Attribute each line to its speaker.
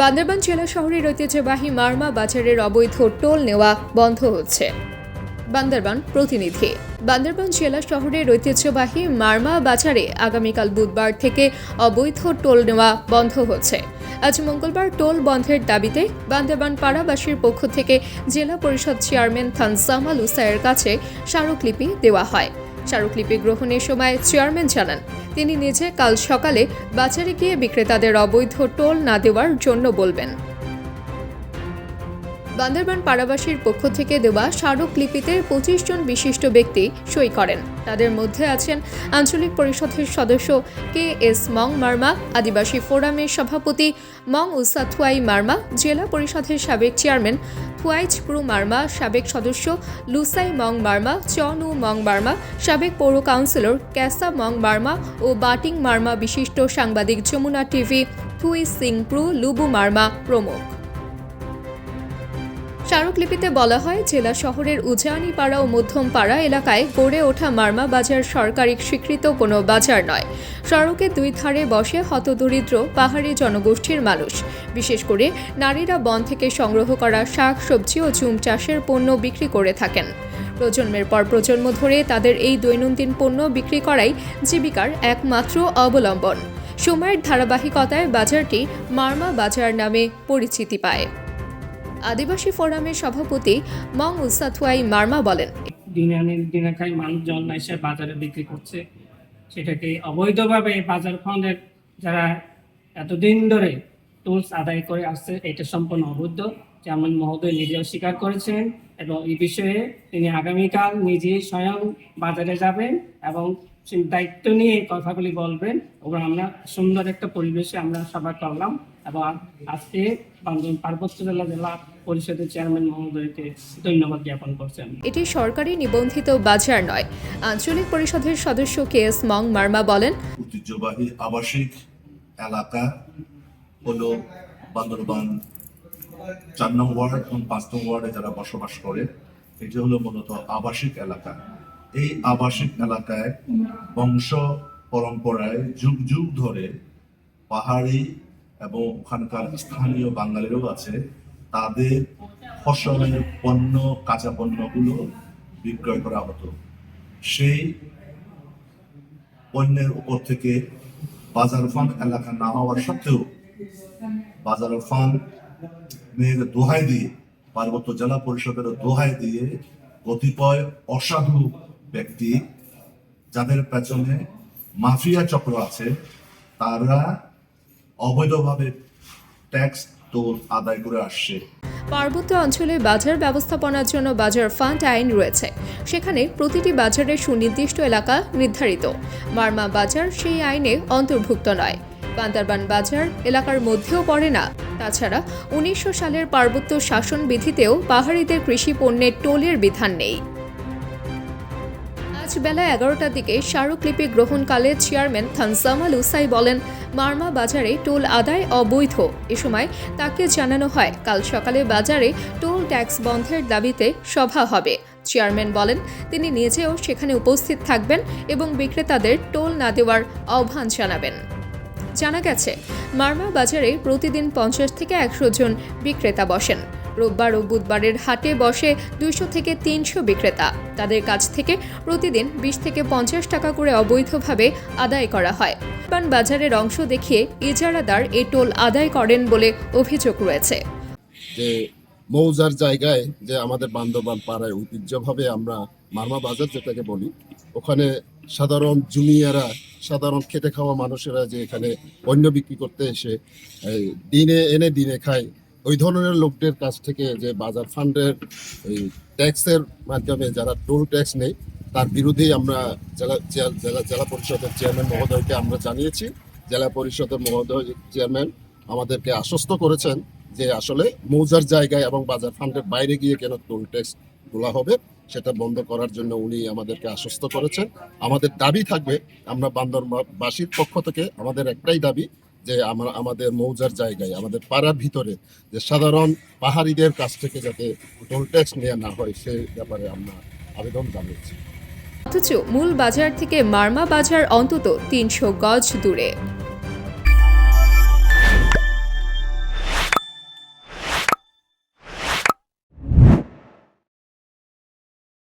Speaker 1: বান্দরবান জেলা শহরের ঐতিহ্যবাহী মারমা বাজারের অবৈধ টোল নেওয়া বন্ধ হচ্ছে। বান্দরবান প্রতিনিধি, বান্দরবান জেলা শহরের ঐতিহ্যবাহী মারমা বাজারে আগামীকাল বুধবার থেকে অবৈধ টোল নেওয়া বন্ধ হচ্ছে। আজ মঙ্গলবার টোল বন্ধের দাবিতে বান্দরবান পাড়াবাসীর পক্ষ থেকে জেলা পরিষদ চেয়ারম্যান থানসামাল উসাইয়ের কাছে স্মারকলিপি দেওয়া হয়। স্মারকলিপি গ্রহণের সময় চেয়ারম্যান জানান, তিনি নিজে কাল সকালে বাজারে গিয়ে বিক্রেতাদের অবৈধ টোল না দেওয়ার জন্য বলবেন। বান্দরবান পাড়াবাসীর পক্ষ থেকে দেওয়া স্মারকলিপিতে পঁচিশ জন বিশিষ্ট ব্যক্তি সই করেন। তাদের মধ্যে আছেন আঞ্চলিক পরিষদের সদস্য কে এস মং মার্মা, আদিবাসী ফোরামের সভাপতি মং উসা থুয়াই মার্মা, জেলা পরিষদের সাবেক চেয়ারম্যান থুয়াইচ প্রু মার্মা, সাবেক সদস্য লুসাই মং মার্মা, চনু মং মার্মা, সাবেক পৌর কাউন্সিলর ক্যাসা মং মার্মা ও বাটিং মার্মা বিশিষ্ট সাংবাদিক যমুনা টিভি থুই সিং প্রু লুবু মার্মা প্রমুখ। স্মারকলিপিতে বলা হয়, জেলা শহরের উজানিপাড়া ও মধ্যমপাড়া এলাকায় গড়ে ওঠা মার্মা বাজার সরকারি স্বীকৃত কোনো বাজার নয়। সড়কের দুই ধারে বসে হতদরিদ্র, পাহাড়ি জনগোষ্ঠীর মানুষ। বিশেষ করে নারীরা বন থেকে সংগ্রহ করা শাক, সবজি ও চুম চাষের পণ্য বিক্রি করে থাকেন। প্রজন্মের পর প্রজন্ম ধরে তাদের এই দৈনন্দিন পণ্য বিক্রি করাই জীবিকার একমাত্র অবলম্বন। সময়ের ধারাবাহিকতায় বাজারটি মার্মা বাজার নামে পরিচিতি পায়। আদিবাসী ফোরামের সভাপতি মং উসাথুয়াই মার্মা বলেন।
Speaker 2: দিনে আনে দিনে খাই মানুষজন এসে বাজারে বিক্রি করছে। সেটাকে অবৈধভাবে বাজার ফান্ডের যারা এতদিন ধরে টুলস আদায় করে আসছে, এটা সম্পূর্ণ অবৈধ। যেমন মহোদয় নিজেও স্বীকার করেছেন এবং এই বিষয়ে তিনি আগামীকাল নিজে স্বয়ং বাজারে যাবেন এবং সেই দায়িত্ব নিয়ে এই কথাগুলি বলবেন এবং আমরা সুন্দর একটা পরিবেশে আমরা সভা করলাম এবং আজকে পার্বত্য জেলা জেলা পরিষদের চেয়ারম্যান মহোদয়কে ধন্যবাদ জ্ঞাপন করছেন
Speaker 1: এটি সরকারি নিবন্ধিত বাজার নয়। আঞ্চলিক পরিষদের সদস্য কে এস মং মার্মা বলেন
Speaker 3: ঐতিহ্যবাহী আবাসিক এলাকা হলো বান্দরবান চার নং ওয়ার্ড এবং পাঁচ নং ওয়ার্ডে যারা বসবাস করে এটি হলো মূলত আবাসিক এলাকা। এই আবাসিক এলাকায় বংশ পরম্পরায় যুগ যুগ ধরে পাহাড়ি এবং ওখানকার স্থানীয় বাঙালিরও আছে, তাদের ফসলের পণ্য, কাঁচা পণ্যগুলো বিক্রয় করা হতো। সেই পণ্যের উপর থেকে বাজার ফান্ড এলাকা না হওয়ার সত্ত্বেও বাজার ফান্ড মেয়ের দোহাই দিয়ে, পার্বত্য জেলা পরিষদের দোহাই দিয়ে কতিপয় অসাধু ব্যক্তি যাদের পেছনে মাফিয়া চক্র আছে, তারা অবৈধভাবে ট্যাক্স টোল আদায় করে আসছে।
Speaker 1: পার্বত্য অঞ্চলে বাজার ব্যবস্থাপনার জন্য বাজার ফান্ড আইন রয়েছে। সেখানে প্রতিটি বাজারের সুনির্দিষ্ট এলাকা নির্ধারিত। মার্মা বাজার সেই আইনে অন্তর্ভুক্ত নয়। বান্দারবান বাজার এলাকার মধ্যেও পড়ে না। তাছাড়া উনিশশো সালের পার্বত্য শাসন বিধিতেও পাহাড়িদের কৃষি পণ্যের টোলের বিধান নেই। আজ বেলা এগারোটার দিকে স্মারকলিপি গ্রহণকালে চেয়ারম্যান থানসামাল উসাই বলেন, মার্মা বাজারে টোল আদায় অবৈধ। এ সময় তাকে জানানো হয়, কাল সকালে বাজারে টোল ট্যাক্স বন্ধের দাবিতে সভা হবে। চেয়ারম্যান বলেন, তিনি নিজেও সেখানে উপস্থিত থাকবেন এবং বিক্রেতাদের টোল না দেওয়ার আহ্বান জানাবেন। জানা গেছে, মার্মা বাজারে প্রতিদিন পঞ্চাশ থেকে একশো জন বিক্রেতা বসেন। রোববার ও বুধবারের হাটে বসে দুইশো থেকে তিনশো বিক্রেতা। তাদের কাছ থেকে প্রতিদিন বিশ থেকে পঞ্চাশ টাকা করে অবৈধভাবে আদায় করা হয়। পান বাজারের অংশ দেখিয়ে ইজারাদার এ টোল আদায় করেন বলে অভিযোগ রয়েছে।
Speaker 4: যে মৌজার জায়গায় যে আমাদের বান্দরবান পাড়ায় ঐতিহ্যভাবে আমরা মারমা বাজার যেটাকে বলি, ওখানে সাধারণ জুনিয়ারা, সাধারণ খেতে খাওয়া মানুষেরা যে এখানে পণ্য বিক্রি করতে এসে দিনে এনে দিনে খায় ওই ধরনের লোকদের কাছ থেকে যে বাজার ফান্ডের ওই ট্যাক্সের মাধ্যমে যারা টোল ট্যাক্স নেই তার বিরুদ্ধেই আমরা জেলা জেলা- জেলা পরিষদের চেয়ারম্যান মহোদয়কে আমরা জানিয়েছি। জেলা পরিষদের মহোদয় চেয়ারম্যান আমাদেরকে আশ্বস্ত করেছেন যে আসলে মৌজার জায়গায় এবং বাজার ফান্ডের বাইরে গিয়ে কেন টোল ট্যাক্স তোলা হবে, সেটা বন্ধ করার জন্য উনি আমাদেরকে আশ্বস্ত করেছেন। আমাদের দাবি থাকবে, আমরা বান্দরবাসীর পক্ষ থেকে আমাদের একটাই দাবি যে আমার, আমাদের মৌজার জায়গায়, আমাদের পাড়ার ভিতরে যে সাধারণ পাহাড়িদের কাছ থেকে যাতে টোল ট্যাক্স নেওয়া না হয়, সে ব্যাপারে আমরা আবেদন জানিয়েছি।
Speaker 1: অথচ মূল বাজার থেকে মার্মা বাজার অন্তত তিনশো গজ দূরে।